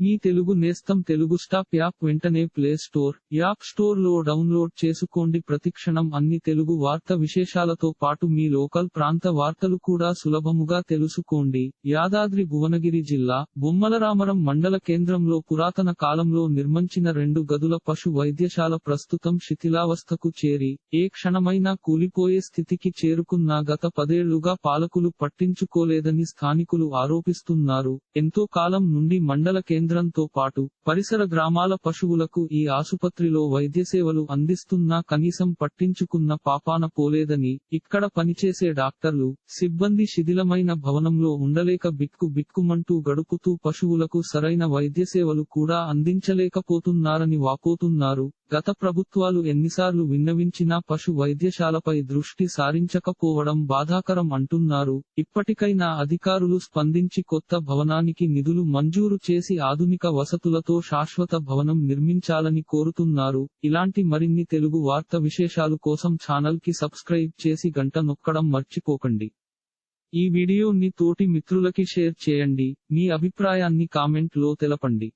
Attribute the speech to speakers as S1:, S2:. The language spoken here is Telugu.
S1: మీ తెలుగు నేస్తం తెలుగు స్టాప్ యాప్ వెంటనే ప్లే స్టోర్ యాప్ స్టోర్లో డౌన్లోడ్ చేసుకోండి. ప్రతిక్షణం అన్ని తెలుగు వార్త విశేషాలతో పాటు మీ లోకల్ ప్రాంత వార్తలు కూడా సులభముగా తెలుసుకోండి. యాదాద్రి భువనగిరి జిల్లా బొమ్మలరామరం మండల కేంద్రంలో పురాతన కాలంలో నిర్మించిన రెండు గదుల పశు వైద్యశాల ప్రస్తుతం శిథిలావస్థకు చేరి ఏ క్షణమైనా కూలిపోయే స్థితికి చేరుకున్న గత పదేళ్ళుగా పాలకులు పట్టించుకోలేదని స్థానికులు ఆరోపిస్తున్నారు. ఎంతో కాలం నుండి మండల కేంద్రంతో పాటు పరిసర గ్రామాల పశువులకు ఈ ఆసుపత్రిలో వైద్య సేవలు అందిస్తున్నా కనీసం పట్టించుకున్న పాపాన పోలేదని ఇక్కడ పనిచేసే డాక్టర్లు సిబ్బంది శిథిలమైన భవనంలో ఉండలేక బిక్కు బిక్కుమంటూ గడుపుతూ పశువులకు సరైన వైద్య సేవలు కూడా అందించలేకపోతున్నారని వాపోతున్నారు. గత ప్రభుత్వాలు ఎన్నిసార్లు విన్నవించినా పశు వైద్యశాలపై దృష్టి సారించకపోవడం బాధాకరం అంటున్నారు. ఇప్పటికైనా అధికారులు స్పందించి కొత్త భవనానికి నిధులు మంజూరు చేసి ఆధునిక వసతులతో శాశ్వత భవనం నిర్మించాలని కోరుతున్నారు. ఇలాంటి మరిన్ని తెలుగు వార్త విశేషాలు కోసం ఛానల్కి సబ్స్క్రైబ్ చేసి గంట నొక్కడం మర్చిపోకండి. ఈ వీడియోని తోటి మిత్రులకి షేర్ చేయండి. మీ అభిప్రాయాన్ని కామెంట్లో తెలపండి.